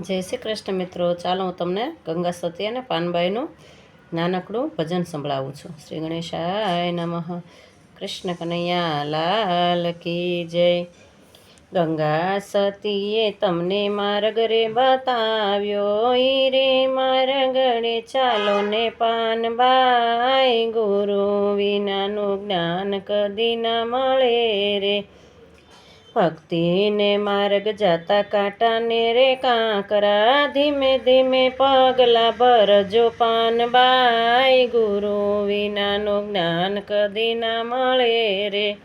જય શ્રી કૃષ્ણ મિત્રો. ચાલો હું તમને ગંગા સતી અને પાનબાઈનું નાનકડું ભજન સંભળાવું છું. શ્રી ગણેશાય નમઃ. કૃષ્ણ કનૈયા લાલ કી જય. ગંગા સતીએ તમને માર્ગ રે બતાવ્યો. રે માર્ગ રે ચાલો ને પાનબાઈ ગુરુ વિનાનું જ્ઞાન કદી ના મળે રે. ભક્તિને માર્ગ જાતા કાંટાને રે કાંકરા ધીમે ધીમે પગલા ભરજો પાનબાઈ ગુરુ વિનાનું જ્ઞાન કદી ના મળે રે.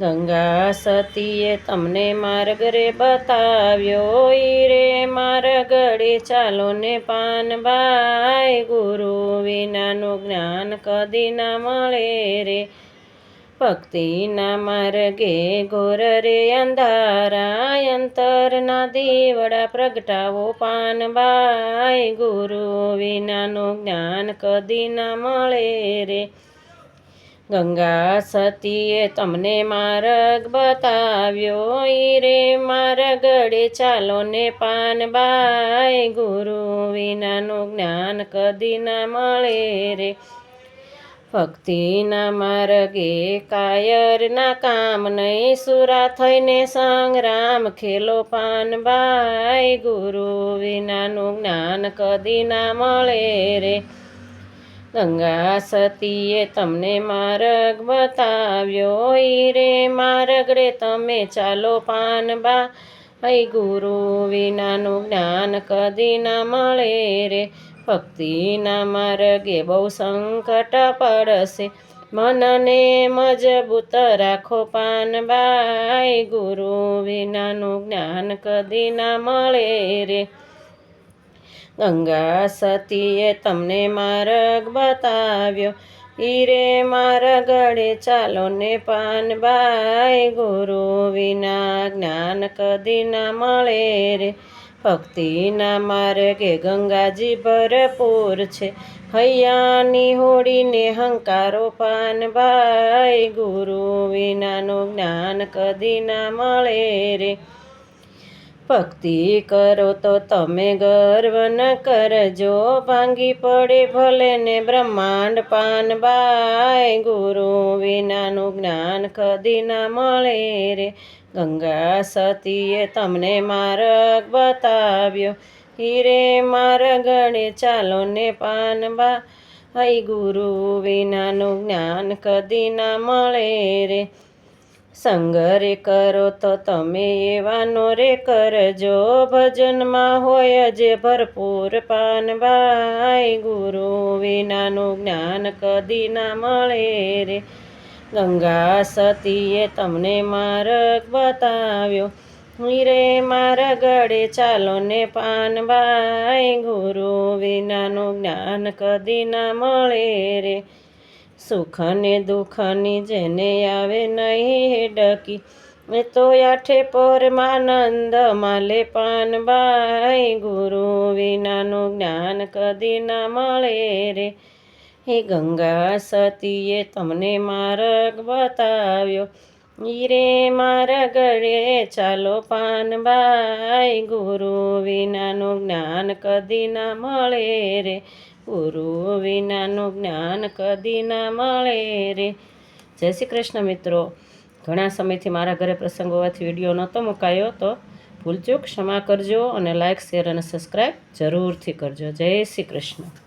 ગંગા સતીએ તમને માર્ગ રે બતાવ્યો ઈ રે માર્ગ રે ચાલો ને પાનબાઈ ગુરુ વિનાનું જ્ઞાન કદી ના મળે રે. ભક્તિના માર્ગે ઘોર રે અંધારા અંતરના દીવડા પ્રગટાવો પાનબાઈ ગુરુ વિનાનું જ્ઞાન કદી ના મળે રે. ગંગા સતીએ તમને માર્ગ બતાવ્યો રે માર્ગડે ચાલો ને પાનબાઈ ગુરુ વિનાનું જ્ઞાન કદી ના મળે રે. ભક્તિના માર્ગે કાયરના કામ નહીં. સુરા થઈને સંગ્રામ ખેલો પાનબાઈ ગુરુ વિનાનું જ્ઞાન કદી ના મળે રે. ગંગા સતીએ તમને માર્ગ બતાવ્યો રે. માર્ગ રે તમે ચાલો પાનબા હૈ ગુરુ વિનાનું જ્ઞાન કદી ના મળે રે. ભક્તિના માર્ગે બહુ સંકટ પડશે. મનને મજબૂત રાખો પાનબાઈ ગુરુ વિનાનું જ્ઞાન કદી ના મળે રે. ગંગા સતીએ તમને માર્ગ બતાવ્યો. ઈરે મારા ગળે ચાલો ને પાનબાઈ ગુરુ વિના જ્ઞાન કદી ના મળે રે. ભક્તિના માર્ગે ગંગાજી ભરપૂર છે. હૈયાની હોડીને હંકારો પાનભાઈ ગુરુ વિનાનું જ્ઞાન કદી ના મળે રે. ભક્તિ કરો તો તમે ગર્વ ન કરજો. ભાંગી પડે ભલે ને બ્રહ્માંડ પાનબાઈ ગુરુ વિનાનું જ્ઞાન કદી ના મળે રે. ગંગા સતીએ તમને માર્ગ બતાવ્યો. હીરે માર્ગણે ચાલો ને પાનબા હઈ ગુરુ વિનાનું જ્ઞાન કદી ના મળે રે. સંગરે કરો તો તમે એવાનો રે કરજો. ભજનમાં હોય જે ભરપૂર પાનબાઈ ગુરુ વિનાનું જ્ઞાન કદી ના મળે રે. ગંગા સતીએ તમને માર્ગ બતાવ્યો. હીરે મારા ગળે ચાલો ને પાનબાઈ ગુરુ વિનાનું જ્ઞાન કદી ના મળે રે. સુખ ને દુઃખની જેને આવે નહીં ડકી. એ તો આઠે પરમાનંદ માલે પાનબાઈ ગુરુ વિનાનું જ્ઞાન કદી ના મળે રે. હે ગંગા સતીએ તમને માર્ગ બતાવ્યો. ઈરે મારા ગળે ચાલો પાનબાઈ ગુરુ વિનાનું જ્ઞાન કદી ના મળે રે. ગુરુ વિનાનું જ્ઞાન કદી ના મળે રે. જય શ્રી કૃષ્ણ મિત્રો. ઘણા સમયથી મારા ઘરે પ્રસંગ હોવાથી વીડિયો નહોતો મુકાયો, તો ભૂલચૂક, ક્ષમા કરજો અને લાઇક શેર અને સબસ્ક્રાઈબ જરૂરથી કરજો. જય શ્રી કૃષ્ણ.